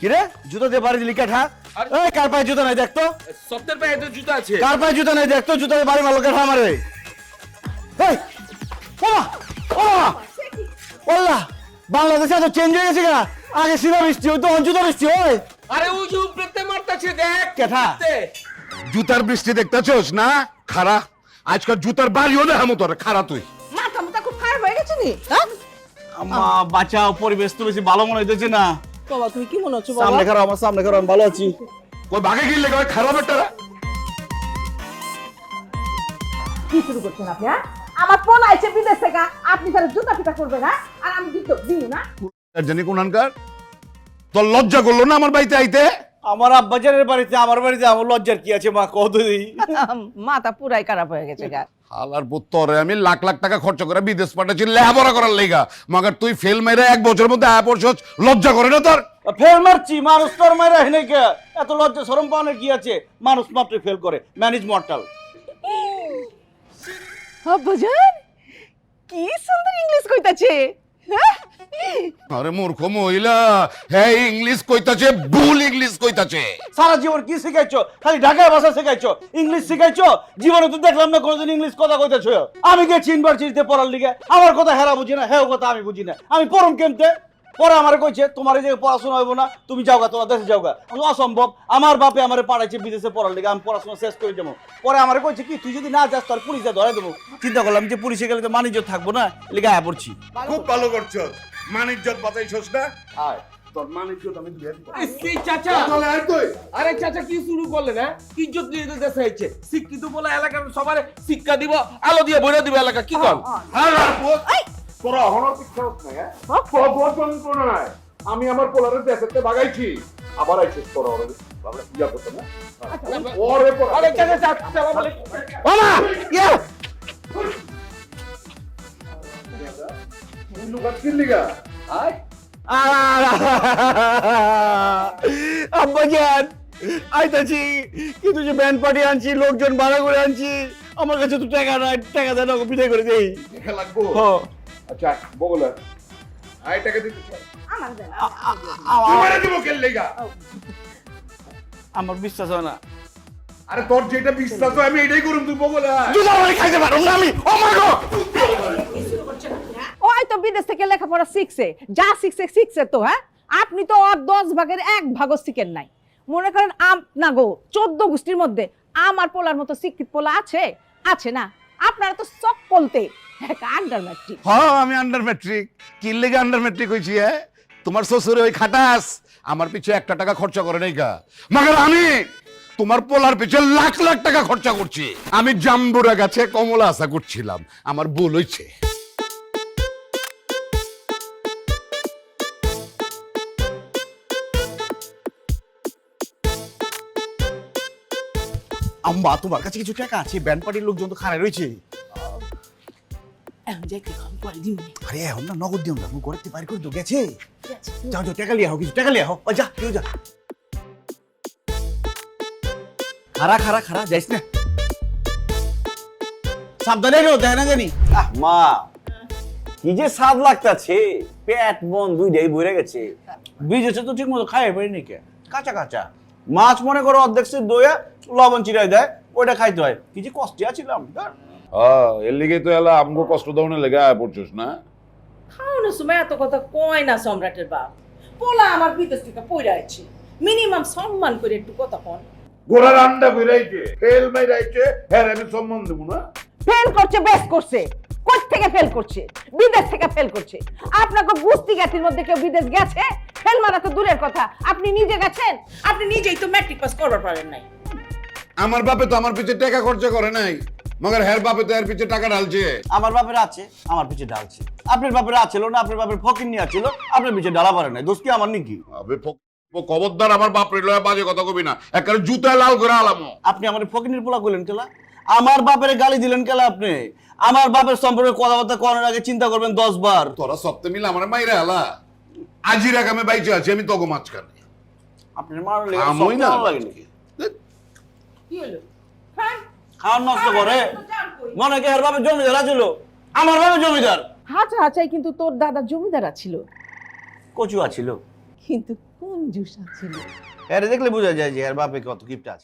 কিরে? জুতো দিয়ে বাড়ি দিলি কাঠা এই কার পায়ে জুতো নাই দেখতো? সপ্তাহের পায়ে তো জুতো আছে। কার পায়ে জুতো নাই দেখতো? জুতো দিয়ে বাড়ি মারলো কাঠা আমারে এই ওমা ওমা ওল্লা বাংলাদেশে এত চেঞ্জ হয়ে গেছে গা আগে সিধা বৃষ্টি হইতো এখন জুতো বৃষ্টি ওই। আরে ওই যে উপরেতে মারতাছে দেখ। কেঠা? জুতার বৃষ্টি দেখতেছস না? খারা আজকাল জুতার বাড়িও না হামো তোর খারা তুই। মাথা মাথা খুব খারাপ হয়ে গেছে নি? হ্যাঁ? আম্মা বাঁচাও পরিবেশ তো বেশি ভালো মনে হইতেছে না। বাবা তুমি কি মনে হচ্ছে বাবা? সামনে খারাপ আমার সামনে খারাপ আমি ভালো আছি। কই ভাগে গিলে কই খারাপ একটা? কি শুরু করছেন আপনি হ্যাঁ? আমার ফোন আইছে বিদেশ থেকে আপনি তাহলে জুতা পিটা করবেন হ্যাঁ? আর আমি দিত দিই না। জানি কোনখানকার তোর লজ্জা করল না আমার বাড়িতে আইতে? আমার আব্বাজানের বাড়িতে আমার বাড়িতে আমার লজ্জার কি আছে মা? কত দিই মাথা পুরাই খারাপ হয়ে গেছে গা। হালার পুত্তরে আমি লাখ লাখ টাকা খরচ করে বিদেশ পাঠাচ্ছি লেহাপড়া করার লেগা। মগর তুই ফেল মেরে এক বছরের মধ্যে আয় পড়ছস লজ্জা করে না তোর? ফেল মারছি মানুষ তোর মেরে হেনে কে এত লজ্জা শরম পাওয়ানোর কি আছে? মানুষ মাত্র ফেল করে। Man is mortal. আব্বাজান কি সুন্দর ইংলিশ কইতাছে হ্যাঁ? আরে মূর্খ মহিলা হ্যাঁ ইংলিশ কইতাছে, ভুল ইংলিশ কইতাছে। সারা জীবন কি শিখাইছো? খালি ঢাকায় ভাষা শিখাইছো? ইংলিশ শিখাইছো? জীবনে তো দেখলাম না, কোনোদিন ইংলিশ কথা কইতাছো। আমি গেছি ইউনিভার্সিটিতে পড়ার লিগে। আমার কথা হেরা বুঝি না, হেও কথা আমি বুঝি না। আমি পড়ম কেমতে? পরে আমার কইছে তোমার এই যে পড়াশোনা হইব না তুমি যাওগা তোমার দেশে যাওগা। অসম্ভব। আমার বাপে আমার পাঠাইছে বিদেশে পড়ার লিগে আমি পড়াশোনা শেষ করে যাব পরে আমার কইছে কি তুই যদি না যাস তোর পুলিশে ধরে দেবো। চিন্তা করলাম যে পুলিশে গেলে তো মানিজ্য থাকব না লিগে আয়া পড়ছি। খুব ভালো করছস মানিজ্জত বাঁচাইছস না? আয়। তোর আমি দিয়ে চাচা! আরে চাচা কি শুরু করলেন হ্যাঁ? ইজ্জত নিয়ে তো দেশে হয়েছে শিক্ষিত বলে এলাকার সবার শিক্ষা দিব আলো দিয়ে বইরা দিব এলাকা কি কর পুত তোরা না হ্যাঁ? বড় যন্ত্রণা নাই। আমি আমার পোলারে দেশেতে ভাগাইছি আবার আইছিস তোরা ওরে। বাবা ইয়া করতে না? ওরে চাচা চাচা সালাম আলাইকুম ইয়া। লুকাত কি লিগা? আয়। আব্বাজান আইতাছি কিন্তু যে ব্যান্ড পার্টি আনছি লোকজন ভাড়া করে আনছি আমার কাছে তো টাকা নাই টাকা দেন ওকে বিদায় করে দেই। লাগবো? হ। আচ্ছা বগুলা আয় টাকা দিতে চাই আমার দেন তোমারে দিব কে লিগা? আমার বিশ্বাস হয় না। আরে তোর যেটা বিশ্বাস হয় আমি এটাই করুম তুই বগুলা জুতা মারি খাইতে পারো না আমি ও মা গো ও হয়তো বিদেশ থেকে লেখাপড়া শিখছে। যা শিখছে শিখছে তো হ্যাঁ? আপনি তো আর দশ ভাগের এক ভাগও শিখেন নাই। মনে করেন আপনা গো চোদ্দ গোষ্ঠীর মধ্যে আমার পোলার মতো শিক্ষিত পোলা আছে? আছে না? আপনারা তো সব বলতে আন্ডার ম্যাট্রিক হ্যাঁ আমি আন্ডার ম্যাট্রিক লেগে আন্ডার ম্যাট্রিক হইছি হ্যাঁ তোমার শ্বশুরে ওই খাটাস। আমার পিছে একটা টাকা খরচা করে নাই গা। আমি তোমার পোলার পিছে লাখ লাখ টাকা খরচা করছি। আমি জাম্বুরা গাছে কমলা আশা করছিলাম। আমার ভুল হইছে। আম্মা, তোমার কাছে কিছু টাকা আছে? ব্যান্ড পার্টির লোকজন তো খারাপ রয়েছে। আরে এখন না। নগদ দিও না মুখ করতে পারি করে তো গেছে? যাও যাও টাকা লিয়ে কিছু টাকা লিয়ে ও যা কেউ যা। খারা খারা খারা যাইস না। সাবধানে রো দেয় না জানি। আহ মা কি যে স্বাদ লাগতাছে। পেট মন দুইটাই বইরে গেছে। বীজ তো ঠিক মতো খাই পারি নাকি কাঁচা কাঁচা। মাছ মনে করো অর্ধেক সে দইয়া লবণ চিরাই দেয় ওইটা খাইতে হয়। কি যে কষ্টে আছিলাম। হ্যাঁ এর লিগে তো এলা আমগো কষ্ট দাউনে লেগে আয় পড়ছিস না? খাওয়ানোর সময় এত কথা কয় না সম্রাটের বাপ। পোলা আমার বিদেশ থেকে আছে মিনিমাম সম্মান করে একটু কথা কন। গোড়ার আন্ডা ফিরাইছে ফেল মাইরাইছে হ্যাঁ আমি সম্মান দেবো না। ফেল করছে বেশ করছে। কোথ থেকে ফেল করছে? বিদেশ থেকে ফেল করছে। আপনাকে বুঝতি জ্ঞাতির মধ্যে কেউ বিদেশ গেছে? ফেল মারা তো দূরের কথা। আপনি নিজে গেছেন? আপনি নিজেই তো ম্যাট্রিক পাস করবার পারেন নাই। আমার বাপে তো আমার পিছে টাকা খরচা করে নাই। মগর হ্যার বাপে তো এর পিছে টাকা ঢালছে। আমার বাপের আছে আমার পিছে ডালছে আপনার বাপের আছিল না আপনার বাপের ফকির নিয়ে আছিল আপনার পিছে ডালা পারে নাই। দোষ কি আমার নাকি? আবে কবরদার আমার বাপ রে লয়া বাজে কথা কবি না। একারে জুতা লাল করে আলামো। আপনি আমার ফকিনের পোলা কইলেন কেলা? আমার বাপের গালি দিলেন কেলা আপনি? আমার বাপের সম্পর্কে কথাবার্তা করার আগে চিন্তা করবেন দশ বার। তোরা সপ্তাহে মিলে আমার মাইরে আলা। আজি রাখ আমি বাইচে আছি আমি তগো মাঝখানে। আপনার মারার লেগে আমই না। লাগে নাকি? কি হলো? হ্যাঁ? খাওয়ার নষ্ট করে। মনে কি আর বাবা জমিদার আছিল? আমার বাবা জমিদার। হাঁচা হাঁচাই কিন্তু তোর দাদা জমিদার ছিল কচু আছিল। কিন্তু কোন জুস আছিল এর দেখলে বোঝা যায় যে এর বাপে কত গিফট আছে।